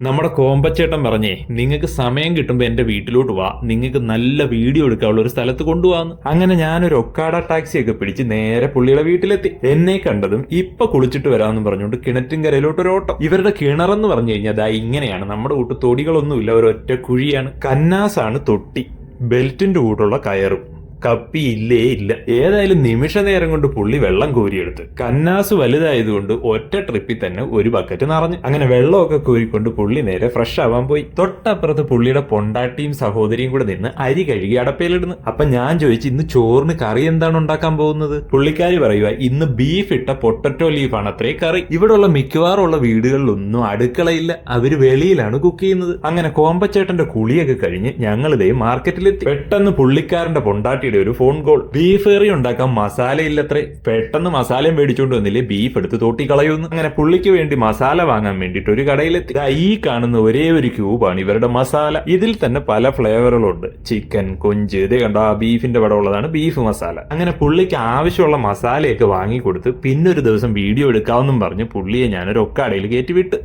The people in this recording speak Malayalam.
നമ്മുടെ കോമ്പച്ചേട്ടൻ പറഞ്ഞേ നിങ്ങൾക്ക് സമയം കിട്ടുമ്പോൾ എന്റെ വീട്ടിലോട്ട് വാ. നിങ്ങൾക്ക് നല്ല വീഡിയോ എടുക്കാനുള്ള ഒരു സ്ഥലത്ത് കൊണ്ടുപോകാന്ന് അങ്ങനെ ഞാനൊരു ഒക്കാട ടാക്സി ഒക്കെ പിടിച്ച് നേരെ പുള്ളിയുടെ വീട്ടിലെത്തി. എന്നെ കണ്ടതും ഇപ്പൊ കുളിച്ചിട്ട് വരാമെന്ന് പറഞ്ഞുകൊണ്ട് കിണറ്റിൻകരയിലോട്ട് ഒരു ഓട്ടം ഇവരുടെ കിണറെന്ന് പറഞ്ഞു കഴിഞ്ഞാൽ അതാ ഇങ്ങനെയാണ്. നമ്മുടെ കൂട്ട് തൊടികളൊന്നുമില്ല. ഒരൊറ്റ കുഴിയാണ്. കന്നാസാണ് തൊട്ടി. ബെൽറ്റിന്റെ കൂട്ടുള്ള കയറും. കപ്പി ഇല്ലേ ഏതായാലും നിമിഷ നേരം കൊണ്ട് പുള്ളി വെള്ളം കോരിയെടുത്ത്. കന്നാസ് വലുതായതുകൊണ്ട് ഒറ്റ ട്രിപ്പിൽ തന്നെ ഒരു ബക്കറ്റ് നിറഞ്ഞു. അങ്ങനെ വെള്ളമൊക്കെ കോരിക്കൊണ്ട് പുള്ളി നേരെ ഫ്രഷ് ആവാൻ പോയി. തൊട്ടപ്പുറത്ത് പുള്ളിയുടെ പൊണ്ടാട്ടിയും സഹോദരിയും കൂടെ നിന്ന് അരി കഴുകി അടപ്പയിലിടുന്നു. അപ്പൊ ഞാൻ ചോദിച്ചു ഇന്ന് ചോറിന് കറി എന്താണ് ഉണ്ടാക്കാൻ പോകുന്നത്? പുള്ളിക്കാരി പറയുക ഇന്ന് ബീഫ് ഇട്ട പൊട്ടറ്റോ ലീഫാണ് അത്രേ കറി. ഇവിടെയുള്ള മിക്കവാറുള്ള വീടുകളിലൊന്നും അടുക്കളയില്ല. അവർ വെളിയിലാണ് കുക്ക് ചെയ്യുന്നത്. അങ്ങനെ കോമ്പച്ചേട്ടന്റെ കുളിയൊക്കെ കഴിഞ്ഞ് ഞങ്ങളിതേ മാർക്കറ്റിലെത്തി പെട്ടെന്ന് പുള്ളിക്കാരന്റെ പൊണ്ടാട്ടിയുടെ ഒരു ഫോൺ കോൾ ബീഫ് കറി ഉണ്ടാക്കാൻ മസാല ഇല്ലത്രേ. പെട്ടെന്ന് മസാലയും മേടിച്ചുകൊണ്ട് വന്നില്ലേ? ബീഫ് എടുത്ത് തോട്ടി കളയുന്നു. അങ്ങനെ പുള്ളിക്ക് വേണ്ടി മസാല വാങ്ങാൻ വേണ്ടിയിട്ട് ഒരു കടയിലെത്തി. ഈ കാണുന്ന ഒരേ ഒരു ക്യൂബാണ് ഇവരുടെ മസാല ഇതിൽ തന്നെ പല ഫ്ലേവറുകളുണ്ട് ചിക്കൻ കൊഞ്ച്. ഇത് കണ്ടോ ആ ബീഫിന്റെ ഉള്ളതാണ് ബീഫ് മസാല അങ്ങനെ പുള്ളിക്ക് ആവശ്യമുള്ള മസാലയൊക്കെ വാങ്ങിക്കൊടുത്ത് പിന്നൊരു ദിവസം വീഡിയോ എടുക്കാമെന്നും പറഞ്ഞ് പുള്ളിയെ ഞാനൊരു ഒക്കാടയിൽ കയറ്റി വിട്ട്